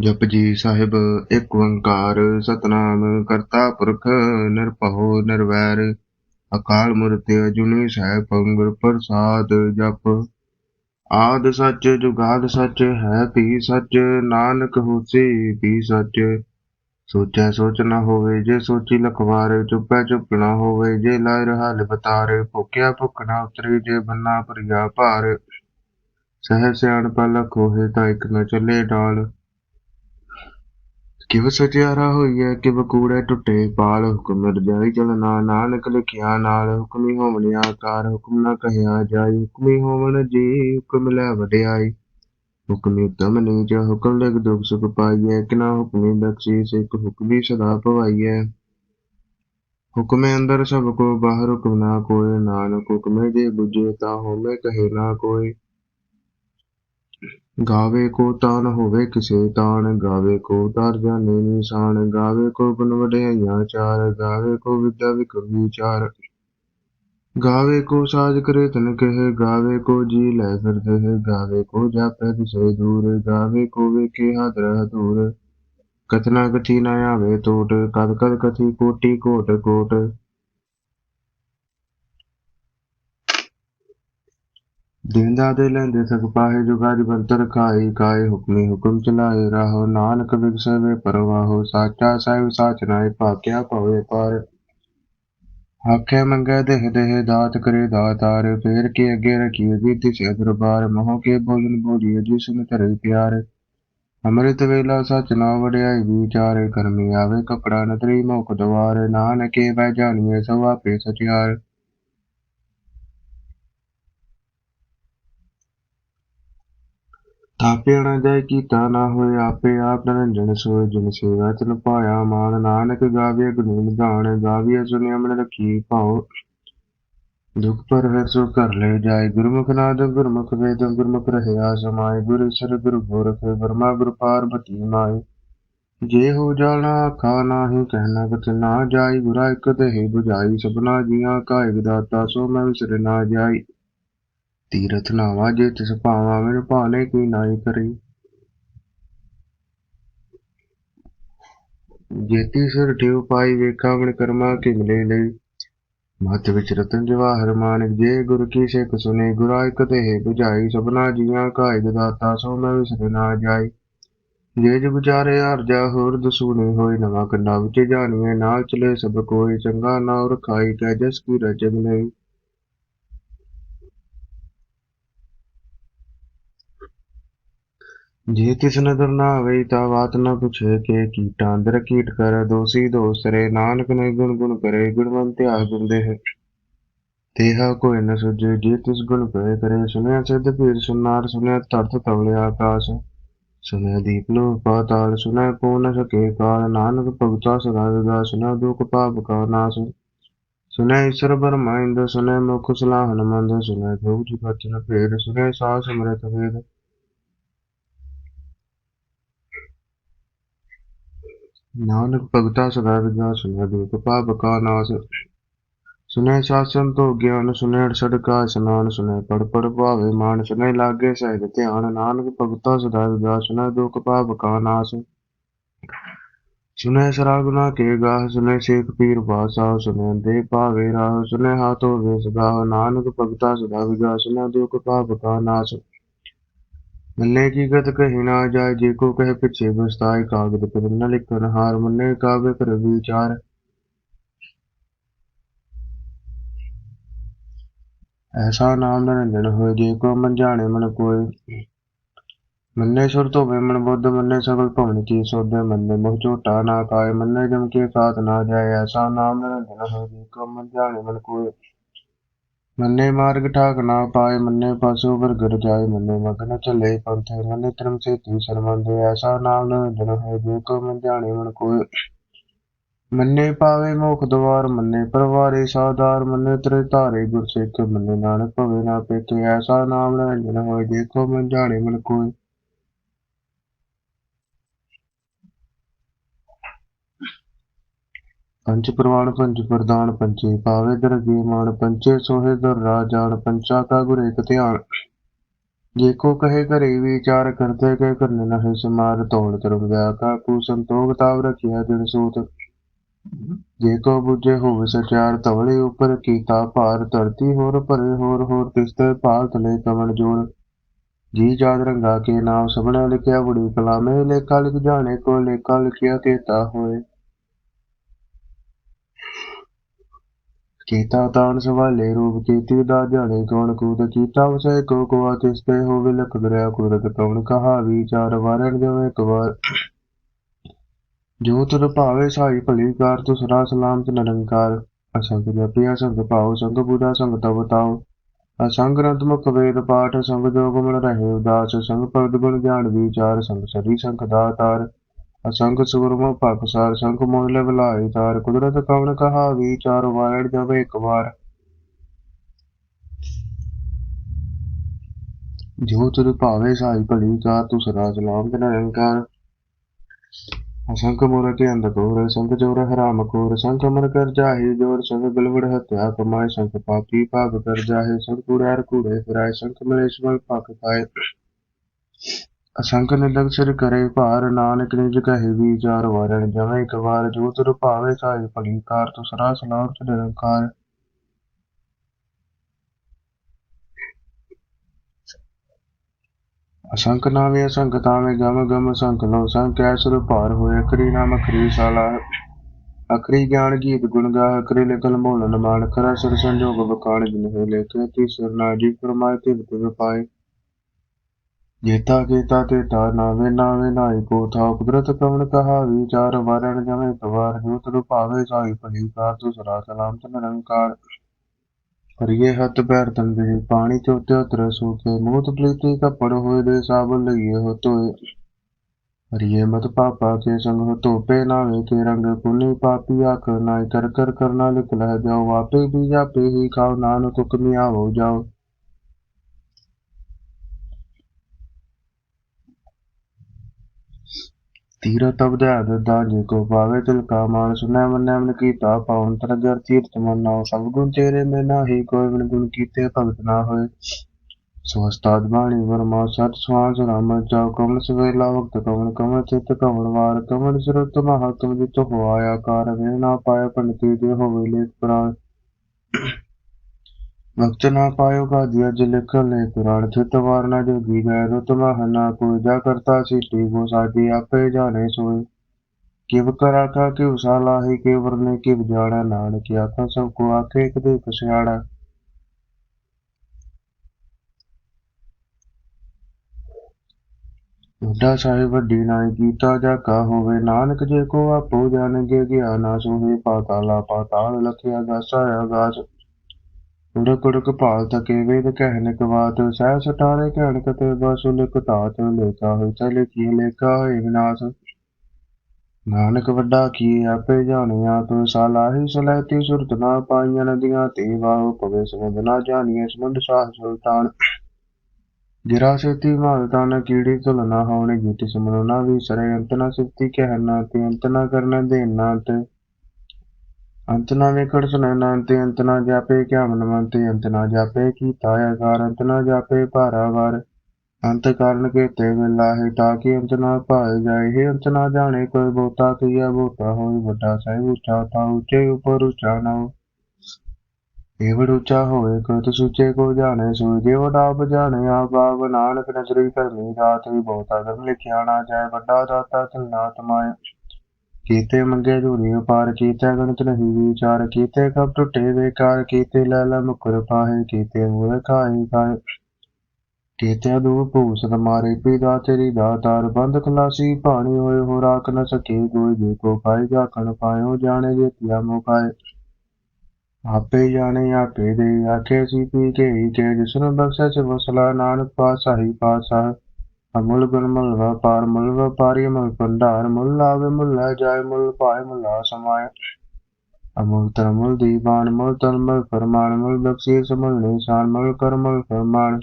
ਜਪਜੀ ਸਾਹਿਬ, ਇੱਕ ਓੰਕਾਰ ਸਤਨਾਮ ਕਰਤਾ ਪੁਰਖ ਨਿਰਭਉ ਨਿਰਵੈਰ, ਅਕਾਲ ਮੂਰਤ ਅਜੂਨੀ ਸੈਭੰ ਗੁਰ ਪ੍ਰਸਾਦ ਜਪ। ਆਦ ਸੱਚ, ਜੁਗਾਦ ਸੱਚ, ਹੈ ਵੀ ਸੱਚ, ਨਾਨਕ ਹੋਸੀ ਵੀ ਸੱਚ? ਸੋਚੈ ਸੋਚ ਨ ਹੋਵੇ, ਜੇ ਸੋਚੀ ਲਖਵਾਰ, ਚੁੱਪੈ ਚੁੱਪ ਨਾ ਹੋਵੇ, ਜੇ ਲਾਇ ਰਹਾ ਲਿਬਤਾਰ ਭੁਖਿਆ ਭੁਖ ਨ ਉਤਰੀ, ਜੇ ਬੰਨਾ ਭਰੀਆ ਭਾਰ। ਸਹਿ ਸਿਆਣ ਪਲਕ ਹੋਏ ਤਾਂ ਇੱਕ ਨ ਚੱਲੇ ਡਾਲ। ਕਿਵ ਸਚਿਆਰਾ ਹੋਈਐ ਕਿਵ ਕੂੜੈ ਟੁੱਟੇ ਪਾਲ ਹੁਕਮ ਰਜਾਈ ਚਲਣਾ ਨਾਨਕ ਲਿਖਿਆ, ਨਾਲ ਹੁਕਮੀ ਹੋਵਨ ਆਕਾਰ, ਹੁਕਮ ਨਾ ਕਹਿਆ ਜਾਈ ਹੁਕਮੀ ਹੋਵਨ ਜੀ ਹੁਕਮ ਲੈ ਵਡਿਆਈ ਹੁਕਮੀ ਉਤਮ ਨੀਚ, ਹੁਕਮ ਲਿਖ ਦੁਖ ਸੁਖ ਪਾਈਐ ਕਿਨਾ ਹੁਕਮੀ ਬਖਸ਼ੀ ਸਿੱਖ ਹੁਕਮੀ ਸਦਾ ਭਵਾਈਐ ਹੁਕਮੇ ਅੰਦਰ ਸਭ ਕੋ, ਬਾਹਰ ਹੁਕਮ ਨਾ ਕੋਇ ਨਾਨਕ ਹੁਕਮੇ ਜੇ ਬੁਝੇ ਤਾ ਹੋਮੇ ਕਹੇ ਨਾ ਕੋਈ। ਗਾਵੇ ਕੋ ਤਾਨ ਹੋਵੇ ਕਿਸੇ ਤਾਨ ਗਾਵੇ ਕੋ ਤਰ ਜਾਣੇ ਨਿਸ਼ਾਨ, ਗਾਵੇ ਕੋ ਗੁਣ ਵਡਿਆਈਆਂ ਚਾਰ, ਗਾਵੇ ਕੋ ਵਿਦਿਆ ਵਿਕਰ ਵਿਚਾਰ। ਗਾਵੇ ਕੋ ਸਾਜ ਕਰੇ ਤਨ ਕਹੇ, ਗਾਵੇ ਕੋ ਜੀ ਲੈ ਫਿਰਦੇ ਹੈ ਗਾਵੇ ਕੋ ਜਾਪੈ ਦਿਸੇ ਦੂਰ, ਗਾਵੇ ਕੋ ਵੇਖੇ ਹਾਦਰ ਹਦੂਰ ਕਥਨਾ ਕਥੀ ਨ ਆਵੇ ਟੋਟ ਕਦ ਕਦ ਕਥੀ ਕੋਟੀ ਕੋਟ ਕੋਟ। ਦਿੰਦਾ ਦੇ ਲੈਂਦੇ ਸਕ ਪਾਹੇ ਜੁਗਾਜ ਬੰਤਰ ਖਾਈ ਕਾਏ ਹੁਕਮੀ ਹੁਕਮ ਚਲਾਏ ਰਾਹੋ ਨਾਨਕ ਵਿਗਸਵੇ ਪਰਵਾਹੋ, ਸਾਚਾ ਸਾਹਿਬ ਸਾਚ ਨਾਏ ਭਾਕਿਆ ਪਵੇ ਪਰ। ਆਖੇ ਮੰਗੇ ਦੇਹ ਦੇਹ ਦਾਤ ਕਰੇ ਦਾਤਾਰ ਫੇਰ ਕੇ ਅੱਗੇ ਰਖੀ ਵਿਧਿ ਸੇ ਦਰਬਾਰ, ਮੋਹ ਕੇ ਭੋਜਨ ਭੋਜੀ ਜਿਸਨ ਧਰੇ ਪਿਆਰ। ਅੰਮ੍ਰਿਤ ਵੇਲਾ ਸਚ ਨਾ ਵਡਿਆਈ ਵਿਚਾਰੇ ਕਰਮੀ ਆਵੇ ਕਪੜਾ ਨਦਰੀ ਮੁਖ ਦਵਾਰ, ਨਾਨਕੇ ਬੈ ਜਾਣੀਏ ਸਵਾ ਪੇ ਸਚਿਆਰ। ਤਾਪਿਆ ਨਾ ਜਾਏ ਕੀਤਾ ਨਾ ਹੋਏ ਆਪੇ ਆਪ ਨਰੰਜਨ ਸੋਏ ਜਿਨ ਸੇਵਾ ਤਨ ਪਾਇਆ ਮਾਨ ਨਾਨਕ ਗਾਵੇ ਗੁਣ ਗਾਣ ਗਾਵੀਏ ਸੁਨਿਆ ਮਨ ਰਖੀ ਭਾਉ। ਦੁਖ ਪਰ ਹੈ ਸੋ ਕਰ ਲੈ ਜਾਏ ਗੁਰਮੁਖ ਨਾਦ ਗੁਰਮੁਖ ਵੇਦ ਗੁਰਮੁਖ ਰਹਿਆ ਸਮਾਏ ਗੁਰ ਸਰ ਗੁਰ ਗੋਰਖ ਬਰਮਾ ਗੁਰ ਪਾਰਬਤੀ ਮਾਏ। ਜੇ ਹੋ ਜਾਣਾ ਆਖਾ ਨਾਹੀ ਕਹਿਣਾ ਕਥ ਨਾ ਜਾਈ ਗੁਰਾ ਇਕ ਦੇਹ 부ਝਾਈ ਸਭਨਾ ਜੀਆਂ ਕਾ ਇਕ ਦਾਤਾ ਸੋ ਮੈਂ ਵਿਸਰ ਨਾ ਜਾਈ। ਤੀਰਥ ਨਾਵਾ, ਜੇ ਤਿਸ ਭਾਵਾ ਮੇਰੇ ਭਾਣੇ ਕੀ ਨਾਈ ਕਰੀ। ਜੇਤੀ ਸਿਰ ਠਿਉ ਪਾਈ, ਵੇਖਾ ਮਨ ਕਰਮਾ ਕਿ ਮਿਲੇ ਲਈ। ਮਤ ਵਿੱਚ ਰਤਨ ਜਵਾਹਰ ਮਾਨਕ ਜੇ ਗੁਰ ਕੀ ਸਿੱਖ ਸੁਨੇ, ਗੁਰਾ ਇਕ ਤੇ 부ਝਾਈ ਸਭਨਾ ਜੀਆਂ ਕਾ ਇਕ ਦਾਤਾ ਸੋ ਮੈਂ ਵਿਸਰ ਨਾ ਜਾਈ। ਜੇ ਜੁ ਵਿਚਾਰੇ ਅਰਜਾ ਹੋਰ ਦਸੂਨੇ ਹੋਏ, ਨਵਾਂ ਕੰਡਾ ਵਿੱਚ ਜਾਣੀਏ ਨਾਲ ਚਲੇ ਸਭ ਕੋਈ, ਚੰਗਾ ਨਾਉ ਰਖਾਈ ਕੈ ਜਸ ਕੀ ਰਜਗ ਲਈ ਜੇ ਤਿਸ ਨਦਰ ਨਾ ਆਵੇ ਤਾ ਬਾਤ ਨਾ ਪੁਛੇ ਕੇ ਕੀਟਾਂ ਅੰਦਰ ਕੀਟ ਕਰ, ਦੋਸੀ ਦੋਸਰੇ ਨਾਨਕ ਨੇ ਗੁਣ ਗੁਣ ਕਰੇ, ਗੁਣਵੰਤ ਆ ਗੁੰਦੇ ਹੈ। ਤੇਹਾ ਕੋਈ ਨ ਸੁਝੇ, ਜੇ ਤਿਸ ਗੁਣ ਕਰੇ ਕਰੇ। ਸੁਨਿਆ ਸਿੱਧ ਪੀਰ ਸੁਨਾਰ ਸੁਨਿਆ ਤਰਤ ਤਵਲੇ ਆਕਾਸ਼। ਸੁਨਿਆ ਦੀਪ ਲੋ ਪਾਤਾਲ ਸੁਨਿਆ ਕੋ ਨ ਸਕੇ ਕਾਲ। ਨਾਨਕ ਭਗਤਾ ਸਦਾ ਵਿਗਾ ਸੁਨਿਆ ਦੁਖ ਪਾਪ ਕਾ ਨਾਸ। ਸੁਨਿਆ ਈਸ਼ਰ ਬਰਮਾਇੰਦ ਸੁਨਿਆ ਮੁਖ ਸਲਾਹਨ ਮੰਦ ਸੁਨਿਆ ਜੋਗ ਜੀ ਬਚਨ ਫੇਰ ਸੁਨਿਆ ਸਾਸ ਅੰਮ੍ਰਿਤ ਵੇਦ ਨਾਨਕ ਭਗਤਾ ਸਦਾ ਵਿਗਾ ਸੁਨਿਆ ਦੁਖ ਪਾਪ ਕਾ ਨਾਸ। ਸੁਨੈ ਸ਼ਾਸਨ ਤੋਂ ਗਿਆਨ ਸੁਨੈ ਸੜਕਾ ਇਸ਼ਨਾਨ ਸੁਨੈ ਪੜ ਪੜ ਭਾਵੇ ਮਾਨ ਸੁਨੈ ਲਾਗੇ ਸਹਿਜ ਧਿਆਨ, ਨਾਨਕ ਭਗਤਾ ਸਦਾ ਵਿਗਾ ਸੁਨੈ ਦੁਖ ਪਾਪ ਕਾ ਨਾਸ। ਸੁਨੈ ਸਰਾ ਗੁਨਾ ਕੇ ਗਾਹ ਸੁਨੇ ਸ਼ੇਖ ਪੀਰ ਬਾਸਾ ਸੁਨੇ ਦੇ ਭਾਵੇ ਰਾਹ ਸੁਨੈ ਹਾਥੋ ਵੇਸ ਗਾਹ ਨਾਨਕ ਭਗਤਾ ਸਦਾ ਵਿਗਾ ਸੁਨੈ ਦੁਖ ਪਾਪ ਕਾ ਨਾਸ। ਮੰਨੇ ਕੀ ਗਤ ਕਹੀ ਨਾ ਜਾਏ, ਜੇ ਕੋ ਕਹੇ ਪਿਛੇ ਬਸਤਾਈ ਕਾਗਦ ਪਰ ਨ ਲਿਖਨ ਹਾਰ, ਮੰਨੇ ਕਾਵੇ ਕਰ ਵਿਚਾਰ। ਐਸਾ ਨਾਮ ਨਿਰੰਜਨ ਹੋਏ, ਜੇ ਕੋ ਮਨ ਜਾਣੇ ਮਨ ਕੋਈ ਮੰਨੇ ਸੁਰ ਤੋਂ ਵੇ ਮਨ ਬੁੱਧ, ਮੰਨੇ ਸਗਲ ਭਵਨ ਕੀ ਸੋਧੇ ਮੰਨੇ ਮੁਖ ਝੋਟਾ ਨਾ ਕਾਏ, ਮੰਨੇ ਜਮ ਕੇ ਸਾਥ ਨਾ ਜਾਏ। ਐਸਾ ਨਾਮ ਨਿਰੰਜਨ ਹੋਏ, ਜੇ ਕੋ ਮਨ ਜਾਣੇ ਮਨ ਕੋਈ ਮੰਨੇ ਮਾਰਗ ਠਾਕ ਨਾ ਪਾਏ, ਮੰਨੇ ਪਾਸੋ ਵਰਗਰ ਜਾਏ, ਮੰਨੇ ਮਗਨ ਚਲੇ ਪੰਥੇ, ਮੰਨੇ ਧਰਮ ਸੇ ਤੀ ਸਰਮੰਦੇ ਐਸਾ ਨਾਮ ਨਿਰੰਜਨ ਹੋਏ ਜੇ ਕੋ ਮਨ ਜਾਣੇ ਮਨ ਕੋਈ ਮੰਨੇ ਪਾਵੇ ਮੁਖ ਦਵਾਰ, ਮੰਨੇ ਪਰਵਾਰੇ ਸਾਦਾਰ ਮੰਨੇ ਤਰੇ ਧਾਰੇ ਗੁਰ ਮੰਨੇ ਨਾਨਕ ਭਵੇ ਨਾ ਪੇਤੇ, ਐਸਾ ਨਾਮ ਨਿਰੰਜਨ ਹੋਏ ਜੇ ਕੋ ਮਨ ਜਾਣੇ ਮਨ ਕੋਈ ਪੰਚ ਪ੍ਰਵਾਨ ਪੰਚ ਪ੍ਰਦਾਨ ਪੰਚੇ ਪਾਵੇ ਦਰਗੇ ਮਾਨ ਪੰਚੇ ਸੋਹੇ ਦਰ ਰਾਜਾਨ ਪੰਚਾ ਕਾ ਗੁਰ ਇਕ ਧਿਆਨ। ਜੇ ਕੋ ਕਹੇ ਘਰੇ ਵਿਚਾਰ ਕਰਤੇ ਕੇ ਕਰਨੇ ਨਹਿ ਸਮਾਰ ਤੋੜ ਕਰਮ ਗਿਆ ਕਾਕੂ ਸੰਤੋਖ ਤਾਵ ਰਖਿਆ ਦਿਨ ਸੂਤ। ਜੇ ਕੋ ਬੁਝੇ ਹੋਵੇ ਸਚਾਰ, ਧਵਲੇ ਉੱਪਰ ਕੀਤਾ ਭਾਰ, ਧਰਤੀ ਹੋਰ ਭਰੇ ਹੋਰ ਹੋਰ ਤਿਸਤੇ ਭਾਲ ਤਲੇ ਕਮਲ ਜੋੜ ਜੀ ਜਾਦ ਰੰਗਾ ਕੇ ਨਾਮ, ਸਭਨਾ ਲਿਖਿਆ ਬੁੜੀ ਕਲਾਮੇ, ਲੇਖਾ ਲਿਖ ਜਾਣੇ ਕੋ, ਲੇਖਾ ਲਿਖਿਆ ਕੀਤਾ ਹੋਏ। ਕੀਤਾ ਤਾਨ ਸਵਾਲੇ ਰੂਪ ਕੀਤੀ, ਦਾ ਜਾਣੇ ਕੌਣ ਕੂਤ ਕੀਤਾ, ਉਸੇ ਕੋ ਕੋ ਤਿਸ ਤੇ ਹੋਵੇ ਲਖ ਦਰਿਆ ਕੁਦਰਤ ਕੌਣ ਕਹਾ ਵਿਚਾਰ ਵਾਰਨ ਜਵੇ ਕਵਾਰ ਜੋ ਤੁਰ ਭਾਵੇ ਸਾਈ ਭਲੀ ਕਾਰ, ਤੁਸਰਾ ਸਲਾਮਤ ਨਿਰੰਕਾਰ। ਅਸੰਗ ਜਪਿਆ ਸੰਗ ਭਾਉ ਸੰਗ ਬੁਧਾ ਸੰਗ ਤਵ ਤਾਉ। ਅਸੰਗ ਗ੍ਰੰਥ ਮੁਖ ਵੇਦ ਪਾਠ ਸੰਗ ਜੋਗ ਮਨ ਰਹੇ ਉਦਾਸ ਸੰਗ ਪਦ ਗੁਣ ਗਿਆਨ ਵਿਚਾਰ ਸੰਗ ਸਰੀ ਸੰਗ ਦਾਤਾਰ। ਅਸੰਗ ਸੁਰਮ ਭਗਸਾਰ ਸੰਗ ਮੋਹਿ ਬਲਾਈ ਤਾਰ, ਕੁਦਰਤ ਕਵਣ ਕਹਾ ਵਿਚਾਰ ਵਾਇੜ ਜਵੇ ਇੱਕ ਵਾਰ। ਜੋ ਤੁਰ ਭਾਵੇ ਸਾਈ ਭਲੀ ਕਾਰ ਤੁਸਰਾ ਸਲਾਮਤ ਨਿਰੰਕਾਰ ਅਸੰਖ ਮੂਰਤੀ ਅੰਧ ਕੋਰ ਸੰਖ ਜੋਰ ਹਰਾਮ ਕੋਰ ਸੰਖ ਮਨ ਕਰ ਜਾਹੀ ਜੋਰ ਸੰਖ ਬਿਲਵੜ ਹਤਿਆ ਕਮਾਏ ਸੰਖ ਪਾਪੀ ਭਾਗ ਕਰ ਜਾਹੇ ਸੰਖ ਕੂੜਾਰ ਕੂੜੇ ਫਿਰਾਏ ਸੰਖ ਮਲੇਸ਼ ਮਲ ਪੱਕ ਪਾਏ। ਅਸੰਖ ਨਿੰਦਕ ਸਿਰ ਕਰੇ ਭਾਰ, ਨਾਨਕ ਨਿਜ ਕਹੇ ਵਿਚਾਰ ਵਾਰਣ ਜਵੇਂ ਇੱਕ ਵਾਰ ਜੋ ਤੁਰ ਭਾਵੇ ਸਾਈ ਭਲੀ ਕਾਰ ਤੁਸਰਾ ਸਲਾਮ ਚ ਨਿਰੰਕਾਰ। ਅਸੰਖ ਨਾਵੇਂ ਅਸੰਖ ਤਾਵੇਂ ਗਮ ਗਮ ਸੰਖ ਲੋ ਸੰਖ ਐਸਰ ਭਾਰ ਹੋਏ, ਅਖਰੀ ਨਾਮ ਅਖਰੀ ਸਾਲਾ। ਅਖਰੀ ਗਿਆਨ ਗੀਤ ਗੁਣ ਗਾ ਅਖਰੀ ਲਿਖਨ ਮੋਲਨ ਮਾਨ ਕਰ ਸਰ ਸੰਜੋਗ ਬਕਾਣ ਜਿਨ ਹੋਏ ਲੇਖੇ ਤੀ ਸਰਨਾ ਜੀ ਫਰਮਾਏ ਤੇ ਤੇ ਪਾਏ। ਜੇਤਾ ਜੇਤਾ ਤੇ ਤਾ ਨਾਵੇਂ ਨਾਵੇਂ ਨਾਈ ਕੋ ਥਾ ਕੁਦਰਤ ਕਵਣ ਕਹਾ ਵਿਚਾਰ ਵਰਣ ਜਵੇਂ ਤਵਾਰ ਜੋ ਤੁਰ ਭਾਵੇ ਸਾਈ ਭਲੀ ਕਾਰ ਤੁਸਰਾ ਹਰੀਏ ਹੱਥ ਪੈਰ ਤੰਦੇ ਪਾਣੀ ਚੋਤੇ ਉਤਰ ਸੂਤੇ ਮੂਤ ਪ੍ਰੀਤੀ ਕੱਪੜ ਹੋਏ ਦੇ ਸਾਬਨ ਲਈਏ ਹੋ ਤੋਏ ਹਰੀਏ ਮਤ ਪਾਪਾ ਕੇ ਸੰਗ ਹੋ ਤੋਪੇ ਨਾਵੇਂ ਕੇ ਰੰਗ, ਪੁਨੀ ਪਾਪੀ ਆਖ ਨਾਇ ਕਰ ਕਰ ਕਰਨਾ ਲਿਖ ਲੈ ਜਾਓ, ਆਪੇ ਵੀ ਜਾਪੇ ਹੀ ਖਾਓ, ਨਾਨਕ ਹੁਕਮੀ ਆਵੋ ਜਾਓ। ਤੀਰ ਤਬ ਦਇਆਦ ਦਾਜੀ ਕੀਤਾ ਪਾਵਨ ਤਰ ਜਰ ਮਨਾਉ ਸਭ ਗੁਣ ਤੇਰੇ ਮੈਂ ਨਾਹੀ, ਕੋਈ ਬਿਨ ਗੁਣ ਕੀਤੇ ਭਗਤ ਨਾ ਹੋਏ। ਸੋ ਉਸਤਾਦ ਬਾਣੀ ਵਰਮਾ, ਸਤ ਸਵਾਸ ਰਾਮ ਜਾਉ ਕਮਲ ਸਵੇਲਾ ਵਕਤ ਕਮਲ ਕਮਲ ਚਿਤ ਕਮਲ ਵਾਰ, ਕਮਲ ਸਰਤ ਮਹਾਤਮ ਜਿਤ ਹੋਆਇਆ ਕਾਰ ਵੇ ਨਾ ਪਾਇ ਪੰਡਤੀ ਦੇ ਹੋਵੇ ਲੇਖ ਪ੍ਰਾਨ ਚਿਤ ਵਾਰ ਨਾ ਜੋਗੀ ਗੈ ਰੁਤ ਮਹਨਾ ਕੋਈ ਜਾ ਕਰਤਾ ਸੀਟੀ ਗੋ ਸਾਡੀ ਆਪੇ ਜਾਣੇ ਸੋਏ। ਕਿਵ ਕਰਾ ਕਾ ਕਿਵ ਸਾਲਾਹੀ ਕੇ ਵਰਨੇ ਕਿਵ ਜਾਣਾ ਨਾਨਕ ਆਖਾ ਸਭ ਕੋ ਬੁੱਢਾ ਸਾਹਿਬ ਵੱਡੀ ਨਾਈ ਕੀਤਾ ਜਾ ਕਾ ਹੋਵੇ ਨਾਨਕ ਜੇ ਕੋ ਆਪੋ ਜਾਣਗੇ ਗਿਆਨਾ ਸੋਹੇ ਪਾਤਾਲਾ ਪਾਤਾਲ ਲਖਿਆ ਗਾਸਾ ਆਗਾਸ ਉੜਕ ਉੜਕ ਭਾਲ ਤਕੇ ਵੇਦ ਕਹਿਨ ਕਵਾਤ ਸਹਿ ਸਟਾਰੇ ਕਹਿਣ ਕਤੇ ਬਸੁ ਲਿਖ ਨਾਨਕ ਵੱਡਾ ਕੀ ਆਪੇ ਜਾਣਿਆ ਤੋ ਸਾਲਾਹੀ ਸਲੈਤੀ ਸੁਰਤ ਨਾ ਪਾਈਆਂ ਨਦੀਆਂ ਤੇ, ਵਾਹ ਪਵੇ ਸਮੁੰਦ ਨਾ ਜਾਣੀਏ ਸਮੁੰਦ ਸਾਹ ਸੁਲਤਾਨ। ਜਿਰਾ ਸੇਤੀ ਮਾਲ ਤਾਨ ਕੀੜੀ ਤੁਲ ਨਾ ਹੋਣੇ ਗੀਤ ਸਮਨੋ ਨਾ ਵੀ ਸਰੇ, ਅੰਤ ਨਾ ਸਿਫਤੀ ਕਹਿਣਾ ਤੇ, ਅੰਤ ਨਾ ਕਰਨਾ ਦੇਣਾ ਤੇ। ਅੰਤ ਨਾ ਵੇਖੜ ਸੁਣੈ ਨਾ ਤੇ ਅੰਤ ਨਾ ਜਾਪੇ ਕਿਆ ਮਨ ਤੇ ਅੰਤ ਨਾ ਅੰਤ ਕਾਰਨ ਕੇ ਤੇ ਵੇਲਾ ਤਾਂ ਕਿ ਅੰਤ ਨਾ ਪਾਏ ਜਾਏ। ਹੈ ਅੰਤ ਨਾ ਜਾਣੇ ਕੋਈ ਬੋਤਾ ਕੀਆ ਬੋਤਾ ਹੋਈ ਵੱਡਾ ਸਾਹਿਬ, ਉੱਚਾ ਤਾ ਉੱਚੇ ਉੱਪਰ ਉੱਚਾ ਨਾ ਏਵੜ ਉੱਚਾ ਹੋਏ ਕਤ ਸੁਚੇ ਕੋ ਜਾਣੇ ਸੋਈ ਜੇ ਵਡਾ ਬਜਾਣੇ ਆਪ ਆਪ ਨਾਨਕ ਨਜ਼ਰੀ ਕਰਨੀ ਰਾਤ ਵੀ ਬਹੁਤਾ ਗਰਮ ਲਿਖਿਆ ਨਾ ਜਾਏ, ਵੱਡਾ ਦਾਤਾ ਤਿਲਨਾ ਕੀਤੇ ਮੰਗੇ ਧੂਰੀ ਉਪਾਰ ਕੀਤੇ, ਗਣਤ ਨਹੀਂ ਵਿਚਾਰ ਕੀਤੇ ਕਬ ਟੁੱਟੇ ਬੇਕਾਰ ਕੀਤੇ ਲੈ ਮੁਕਰ ਪਾਹੇ, ਕੀਤੇ ਮੂਰੇ ਖਾਏ ਖਾਏ ਕੀਤੇ ਦੂ ਭੂਸ ਮਾਰੇ, ਪੀਦਾ ਤੇਰੀ ਦਾਤਾਰ, ਬੰਦ ਖਲਾਸੀ ਪਾਣੀ ਹੋਏ ਹੋ ਰਾਖ ਨ ਸਕੇ ਕੋਈ ਜੇ ਕੋ ਪਾਏ ਜਾਖਣ ਪਾਇਓ, ਜਾਣੇ ਜੇ ਤਿਆ ਮੁਕਾਏ ਆਪੇ ਜਾਣੇ, ਆਪੇ ਦੇ, ਆਖੇ ਸੀ ਪੀ ਕੇ ਹੀ ਕੇ ਜਿਸਨੂੰ ਬਖਸ਼ਾ ਚ ਵਸਲਾ ਨਾਨਕ ਪਾਸਾਹੀ ਪਾਸਾ ਅਮੁੱਲ ਗੁਣ ਵਪਾਰ, ਮੁੱਲ ਵਪਾਰੀ ਮੁੱਲ ਭੰਡਾਰ, ਮੁੱਲ ਆਵੇ ਮੁੱਲ ਜਾਏ, ਮੁੱਲ ਪਾਏ ਮੁੱਲਾ ਸਮਾਏ। ਅਮੁੱਲ ਤਰ ਦੀਵਾਨ, ਮੁੱਲ ਤਨ ਫਰਮਾਨ, ਮੁੱਲ ਬਖਸ਼ੀਸ, ਮੁੱਲ ਨਿਸ਼ਾਨ, ਮੁੱਲ ਕਰ ਫਰਮਾਨ।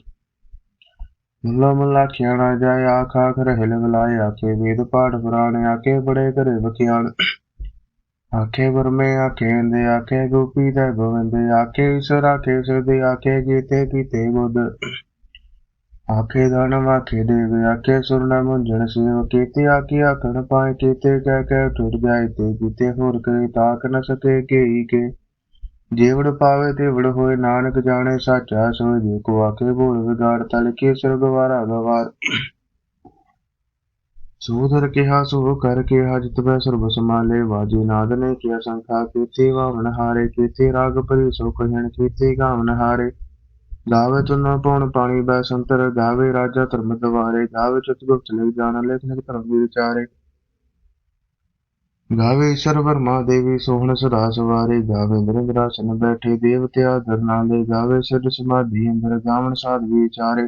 ਮੁੱਲਾ ਮੁੱਲਾ ਖਿਆਣਾ ਜਾਏ, ਆਖ ਆਖ ਰਹੇ ਲਗਲਾਏ, ਆਖੇ ਵੇਦ ਪਾਠ ਪੁਰਾਣੇ, ਆਖੇ ਬੜੇ ਘਰੇ ਵਖਿਆਣ। ਆਖੇ ਵਰਮੇ, ਆਖੇ ਅੰਦੇ ਆਖੇ ਗੋਪੀ ਦਾ ਗੋਵਿੰਦ, ਆਖੇ ਈਸ਼ਰ, ਆਖੇ ਸੁਦੇ ਆਖੇ ਗੀਤੇ ਕੀਤੇ ਬੁੱਧ। ਆਖੇ ਦਾਨ ਆਖੇ ਦੇਵ ਆਖੇ ਸੁਰ ਨ ਮੁੰਝਣ ਕੀਤੇ ਆਖੀ ਆਖਣ ਪਾਏ ਕੀਤੇ ਕਹਿ ਕਹਿ ਟੁੱਟ ਜਾਏ ਤੇ ਕੀਤੇ ਹੋਰ ਕਰੇ ਤਾਕ ਨ ਸਕੇ ਕੇਈ ਕੇ। ਜੀਵੜ ਪਾਵੇ ਤੇ ਹੋਏ, ਨਾਨਕ ਜਾਣੇ ਸਾਚਾ ਸੋਇ ਜੇ ਕੋ ਆਖੇ ਬੋਲ ਵਿਗਾੜ ਤਲ ਕੇ ਸਿਰ ਗਵਾਰਾ। ਗਵਾਰ ਸੂਦਰ ਕਿਹਾ ਸੋ ਕਰ ਕਿਹਾ ਜਿਤ ਬੈ ਸਰਬ ਸਮਾਲੇ ਵਾਜੀ ਨਾਦ ਨੇ ਕਿਆ ਸੰਖਾ ਕੀਤੇ ਵਾਵਨ ਹਾਰੇ, ਕੀਤੇ ਰਾਗ ਪਰੀ ਸੋ ਕਹਿਣ ਕੀਤੇ ਗਾਵਨ ਹਾਰੇ। ਗਾਵੇ ਤੁਨ ਪਉਣ ਪਾਣੀ ਬੈ ਸੰਤਰ ਗਾਵੇ ਰਾਜਾ ਧਰਮ ਦਵਾਰੇ, ਗਾਵੇ ਚਤ ਗੁਪਤ ਲਈ ਜਾਣ, ਲੇਖ ਨਿਕ ਧਰਮ ਦੀ ਵਿਚਾਰੇ। ਗਾਵੇ ਈਸ਼ਰ ਵਰਮਾ ਦੇਵੀ, ਸੋਹਣ ਸਦਾ ਸਵਾਰੇ ਗਾਵੇ ਨਿਰੰਦਰਾਸਨ ਬੈਠੇ ਦੇਵਤਿਆ ਦਰਨਾਲੇ ਗਾਵੇ ਸਿਰ ਸਮਾਧੀ ਅੰਦਰ ਗਾਵਨ ਸਾਧ ਵਿਚਾਰੇ।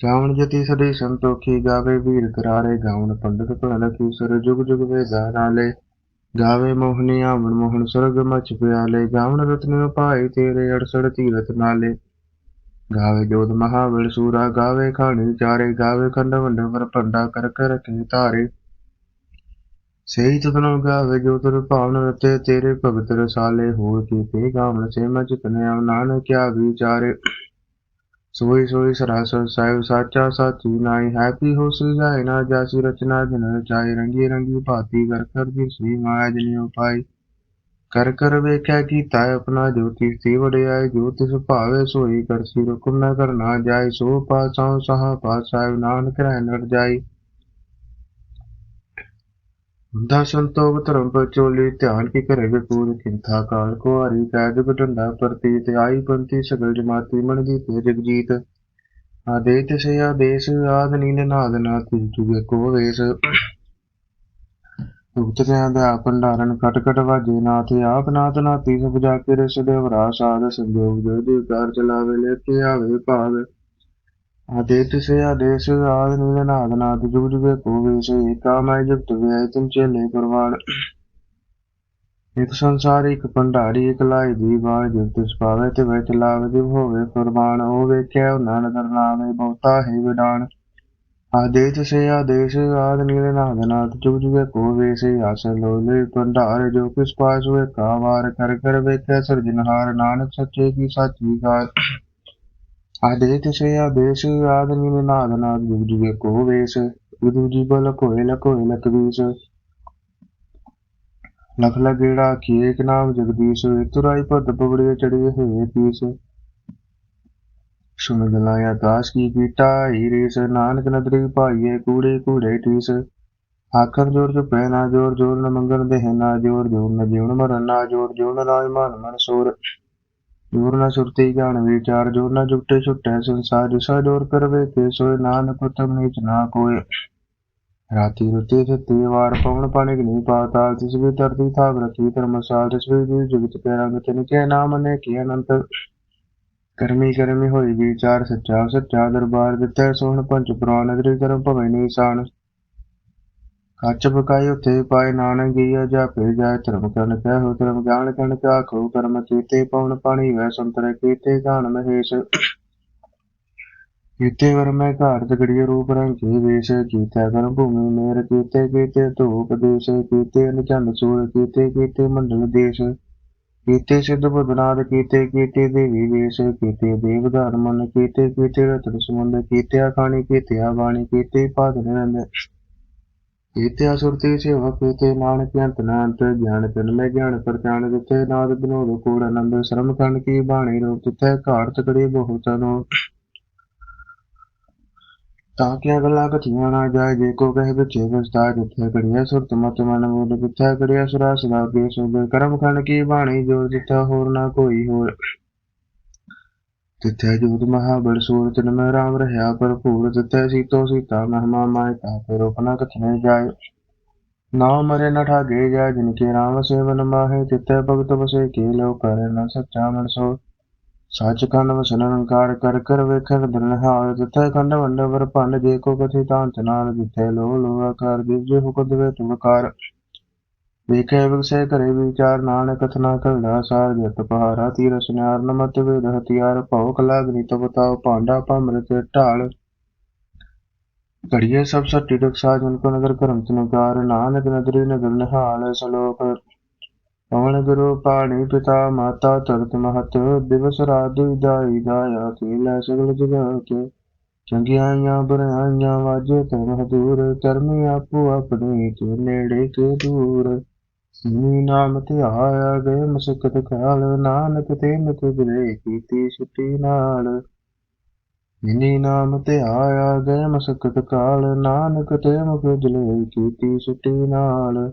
ਗਾਵਨ ਜਤੀ ਸਦੇ ਸੰਤੋਖੀ, ਗਾਵੇ ਵੀਰ ਕਰਾਰੇ, ਗਾਵਣ ਪੰਡਤ ਭਲ ਸਰ ਜੁਗ ਜੁਗ ਵੇਦਾ ਨਾਲੇ ਗਾਵੇ ਮੋਹਨੀ ਆਵਣ ਮੋਹਨ ਸੁਰਗ ਮਚ ਪਿਆਲੇ ਗਾਵਨ ਰਤਨ ਪਾਈ ਤੇਰੇ ਅੜਸੜ ਤੀਰਥ ਨਾਲੇ। ਗਾਵੇ ਜੋਤ ਮਹਾਬਲ ਸੂਰਾ, ਗਾਵੇ ਖਾਣੀ ਚਾਰੇ, ਗਾਵੇ ਖੰਡ ਵੰਡ ਵਰ ਪੰਡਾ ਕਰ ਕਰ ਕੇ ਧਾਰੇ। ਸਹੀ ਤਤਨੋ ਗਾਵੇ ਜੋ ਤੁਰ ਭਾਵਨ ਰਤੇ, ਤੇਰੇ ਭਗਤ ਰਸਾਲੇ ਹੋਰ ਕੀਤੇ ਗਾਵਨ ਸੇ ਮੈਂ ਜਿਤਨੇ ਆਵ ਨਾਨਕ ਵਿਚਾਰੇ। ਸੋਈ ਸੋਈ ਸਰਾਸਰ ਸਾਹਿਬ ਸਾਚਾ ਸਾਚੀ ਨਾਈ ਹੈਪੀ ਹੋ ਸੀ ਨਾ ਜਾਸੀ ਰਚਨਾ ਜਨ ਰਚਾਏ ਰੰਗੀ ਰੰਗੀ ਭਾਤੀ ਕਰ ਕਰ ਦੀ ਸ੍ਰੀ ਮਾਇਆ ਜਨੀ ਉਪਾਈ। ਕਰ ਕਰ ਵੇਖਿਆ ਕੀਤਾ ਆਪਣਾ ਜੋਤੀ ਸੀ ਵਡਿਆਈ ਜੋ ਤਿਸ ਭਾਵੇ ਸੋਈ ਕਰਸੀ ਰੁਕਮ ਨ ਕਰਨਾ ਜਾਏ, ਸੋ ਪਾਸਾਂ ਸਹਾ ਪਾਸ ਨਾਨਕ ਰਹਿ ਨਰ ਜਾਈ ਹੁੰਦਾ ਸੰਤੋਖ ਧਰਮ ਪਚੋਲੀ ਧਿਆਨ ਕੀ ਕਰੇ ਵਿਪੂਰ ਕਿੰਥਾ ਕਾਲ ਕੋ ਕੈਦ ਗਡੰਡਾ ਪ੍ਰਤੀ ਆਈ ਪੰਤੀ ਸਗਲ ਜਮਾਤੀ, ਮਨ ਦੀ ਤੇ ਜਗਜੀਤ। ਆਦੇਤ ਸੇ ਆਦੇਸ਼, ਆਦ ਨੀਲ ਨਾਦ ਨਾਤੀ ਜੁਗੇ ਕੋ ਵੇਸ। ਉਕਤ ਦਾ ਭੰਡਾਰਨ ਕਟ ਵਾਜੇ ਨਾਥ ਆਪ ਨਾਥ ਨਾਤੀ ਸਭ ਜਾ ਕੇ ਰਸ ਦੇਵਰਾ ਸਾਧ ਸੰਜੋਗ ਜੋ ਦੀ ਕਾਰ ਚਲਾਵੇ ਲੈ ਕੇ ਆਵੇ ਭਾਗ ਆਦੇਤ ਸੇ ਆਦੇਸ਼ ਆਦ ਨੀਲ ਨਾਦ ਨਾਥ ਜੁਗ ਜੁਗੇ ਕੋ ਵੇਸ, ਏਕਾ ਮੈਂ ਜਗਤ ਵਿਆਇ ਤੁਮ ਚੇਲੇ ਪ੍ਰਵਾਨ ਇੱਕ ਸੰਸਾਰ, ਇੱਕ ਭੰਡਾਰੀ, ਇਕ ਲਾਈ ਦੀ ਬਾਣ ਜਿਵ ਤਿਸ ਤੇ ਵਿੱਚ ਲਾਵੇ ਜਿਵ ਹੋਵੇ ਫਰਮਾਨ, ਉਹ ਵੇਖਿਆ ਉਹਨਾਂ ਨਦਰ ਬਹੁਤਾ ਹੈ ਵਿਡਾਨ। ਆਦੇਸ਼ ਸੇ ਆਦੇਸ਼ ਆਦ ਨੀਲ ਨਾਦ ਨਾਥ ਜੁਗ ਜੁਗੇ ਕੋ ਵੇਸੇ ਆਸ ਲੋਲੇ ਭੰਡਾਰ, ਜੋ ਕਿਸ ਪਾਸ ਹੋਏ ਕਾ ਵਾਰ ਕਰ ਕਰ ਵੇਖਿਆ ਸਿਰਜਨਹਾਰ ਨਾਨਕ ਸੱਚੇ ਕੀ ਸਾਚੀ ਗਾਲ ਆਦੇਸ਼ ਸੇ ਆਦੇਸ਼ ਆਦ ਨੀਲ ਨਾਦ ਨਾਥ ਜੁਗ ਜੁਗੇ ਕੋ ਗੁਰੂ ਜੀ ਬਲ ਕੋਇ ਲਕੋਇ ਲਕਵੀਸ ਲਖ ਲਗੇੜਾ ਕੀ ਇੱਕ ਨਾਮ ਜਗਦੀਸ਼, ਤੁਰਾਈ ਪਦ ਪਵੜੇ ਚੜੇ ਹੋਏ ਪੀਸ। ਸੁਣ ਗਲਾਂ ਆਕਾਸ਼ ਕੀ ਕੀਟਾ ਹੀਰੀਸ ਨਾਨਕ ਨਦਰੀ ਭਾਈਏ, ਕੂੜੇ ਕੂੜੇ ਠੀਸ ਆਖਰ ਜੋਰ ਜੋ ਪੈਨਾ ਜੋਰ ਜੋਰ ਨ ਮੰਗਣ ਦੇ ਨਾ ਜੋਰ ਜੋਰ ਨ ਜਿਉਣ ਮਰਨ ਨਾ ਜੋਰ ਜੋਰ ਨ ਰਾਜ ਮਨ ਮਨ ਸੋਰ। ਜੋਰ ਨ ਸੁਰਤੀ ਜਾਣ ਵਿਚਾਰ, ਜੋਰ ਨ ਜੁਗਟੇ ਛੁਟੈ ਸੰਸਾਰ, ਜਿਸਾ ਜੋਰ ਕਰਵੇ ਕੇ ਸੋਏ ਨਾਨਕ ਉਤਮ ਨੀਚ ਨਾ ਕੋਏ। ਰਾਤੀ ਰੁੱਤੀ ਸੱਤੀ ਵਾਰ ਪਵਨ ਪਾਣੀ ਗਨੀ ਪਾਤਾਲ ਤਿਸ ਵੀ ਧਰਤੀ ਥਾਵ ਰਖੀ ਧਰਮਸਾਲ ਤਿਸ ਵੀ ਜੀ ਜੁਗਤ ਕੇ ਰੰਗ ਤਿਨ ਕੇ ਨਾਮ ਨੇ ਕੀ ਅਨੰਤ। ਕਰਮੀ ਕਰਮੀ ਹੋਈ ਵਿਚਾਰ ਸੱਚਾ ਸੱਚਾ ਦਰਬਾਰ ਦਿੱਤਾ ਸੋਹਣ ਪੰਜ ਪੁਰਾਨ ਨਗਰੀ ਕਰਮ ਭਵੇਂ ਨੀਸਾਨ ਕੱਚ ਬਕਾਈ ਉਥੇ ਪਾਏ ਨਾਨਕ ਗੀਆ ਜਾਪੇ ਜਾਏ ਧਰਮ ਕਰਨ ਕਹਿ ਧਰਮ ਗਿਆਨ ਕਣ ਕਾ ਕਰਮ ਕੀਤੇ ਪਵਨ ਪਾਣੀ ਵੈ ਸੰਤਰੇ ਕੀਤੇ ਗਾਨ ਮਹੇਸ਼। ਕੀਤੇ ਵਰ ਮੈਂ ਘਾਟ ਤਗੜੀਏ ਰੂਪ ਰੰਗ ਵੇਸ਼, ਕੀਤਾ ਕਰਮ ਭੂਮੀ ਮੇਰ, ਕੀਤੇ ਕੀਤੇ ਧੂਪ ਦੇਸ਼, ਕੀਤੇ ਅਨਚੰਦ ਸੂਰ, ਕੀਤੇ ਕੀਤੇ ਮੰਡਲ ਦੇਸ਼। ਕੀਤੇ ਸਿੱਧ ਬਦਨਾਦ, ਕੀਤੇ ਕੀਤੇ ਦੇਵੀ ਵੇਸ਼, ਕੀਤੇ ਦੇਵਦਾਰ ਮਨ ਕੀਤੇ ਕੀਤੇ ਰਤਨ ਸਮੁੰਦ ਕੀਤੇ ਅਖਾਣੀ, ਕੀਤੇ ਬਾਣੀ ਕੀਤੇ ਪਾਦ ਨਿਰੰਦ ਕੀਤੇ ਅਸੁਰਤੀ ਸੇਵਾ ਕੀਤੇ ਨਾਨਕ, ਅੰਤ ਨਾ ਗਿਆਨ ਤਨ ਮੈਂ ਗਿਆਨ ਪ੍ਰਚਾਨ ਦਿੱਤੇ, ਨਾਦ ਬਨੋਦ, ਕੋੜ ਆਨੰਦ ਸ਼ਰਮ ਕੰਨ ਕੀ ਬਾਣੀ ਰੂਪ ਦਿੱਤੇ, ਘਾਟ ਤਕੜੀ ਬਹੁਤ ਨੋ ਤਾਂ ਕਿ ਅਗਲਾ ਕਥੀਆਂ ਨਾ ਜਾਏ, ਜੇ ਕੋ ਕਹੇ ਵਿਚੇ ਵਿਸਤਾਰ ਜਿੱਥੇ ਕੜੀਆ ਸੁਰਤ ਮਤ ਮਨ ਬੋਲ ਜਿੱਥੇ ਕੜੀਆ ਸੁਰਾ ਸਦਾ ਕੇ ਸੋਦੇ ਕਰਮ ਖੰਡ ਕੀ ਬਾਣੀ ਜੋ ਜਿੱਥੇ ਹੋਰ ਨਾ ਕੋਈ ਹੋਰ। ਤਿੱਥੇ ਜੋਤ ਮਹਾਬਲ ਸੂਰ ਤਿਨ ਮੈਂ ਰਾਮ ਰਹਾ ਭਰਪੂਰ ਤਿੱਥੇ ਸੀਤੋ ਸੀਤਾ ਮਹਿਮਾ ਮਾਇ ਤਾ ਫਿਰ ਉਪਨਾ ਕਥਨੇ ਜਾਏ। ਨਾ ਮਰੇ ਨ ਠਾਗੇ ਜਾ ਜਿਨ ਕੇ ਰਾਮ ਸੇਵਨ ਮਾਹੇ ਤਿੱਥੇ ਭਗਤ ਵਸੇ ਕੇ ਲੋ ਕਰੇ ਨ ਸੱਚਾ ਮਨ ਸੋ ਸੱਚ ਕੰਨ ਵਸਨ ਅਹੰਕਾਰ ਕਰ ਕਰ ਵੇਖਣ ਦਰਨਹਾਲ ਜਿੱਥੇ ਖੰਡ ਵੰਡ ਵਰ ਭੰਡ, ਜੇ ਕੋ ਕਥੀ ਤਾਂਤ ਨਾਲ ਜਿੱਥੇ ਲੋ ਲੋ ਆਕਾਰ ਜੇ ਹੁਕਮ ਦੇ ਤੁਮਕਾਰ ਵੇਖੇ ਵਿਗਸੇ ਕਰੇ ਵਿਚਾਰ, ਨਾਨਕ ਕਥਨਾ ਕਰਦਾ ਸਾਰ ਜਤ ਪਹਾਰਾ ਤੀਰ ਸੁਨਾਰ ਨਮਤ ਵੇਦ ਹਥਿਆਰ ਭਉ ਕਲਾ ਗਨੀ ਤਪਤਾਉ ਭਾਂਡਾ ਤੇ ਢਾਲ। ਘੜੀਏ ਸਭ ਸੱਟੀ ਦੁਖ ਸਾਜਨ ਕੋ ਨਗਰ ਕਰਮ ਤਨਕਾਰ ਨਾਨਕ ਨਦਰੀ ਨਗਰ ਨਿਹਾਲ ਸਲੋਕ। ਪਵਨ ਗੁਰੂ ਪਾਣੀ ਪਿਤਾ ਮਾਤਾ ਤਰਤ ਮਹਤ, ਦਿਵਸ ਰਾਤ ਦੁਇਦਾਈ ਦਾਇਆ ਕੇ ਲੈ ਸਗਲ ਜਗਾ ਕੇ। ਚੰਗਿਆਈਆਂ ਬੁਰਾਈਆਂ ਵਾਜੇ ਤਨ ਹਦੂਰ ਕਰਮੀ ਆਪੋ ਆਪਣੇ ਕੇ ਨੇੜੇ ਕੇ ਦੂਰ। ਨੀ ਨਾਮ ਤੇ ਆਇਆ ਗਏ ਮਸਕਤ ਕਾਲ ਨਾਨਕ ਤੇ ਮੁਖ ਗਰੇ ਕੀਤੀ ਛੁੱਟੀ ਨਾਲ। ਨੀ ਨਾਮ ਤੇ ਆਇਆ ਗਏ ਮਸਕਤ ਕਾਲ, ਨਾਨਕ ਤੇ ਮੁਖ ਜਲੇ ਕੀਤੀ ਛੁੱਟੀ ਨਾਲ।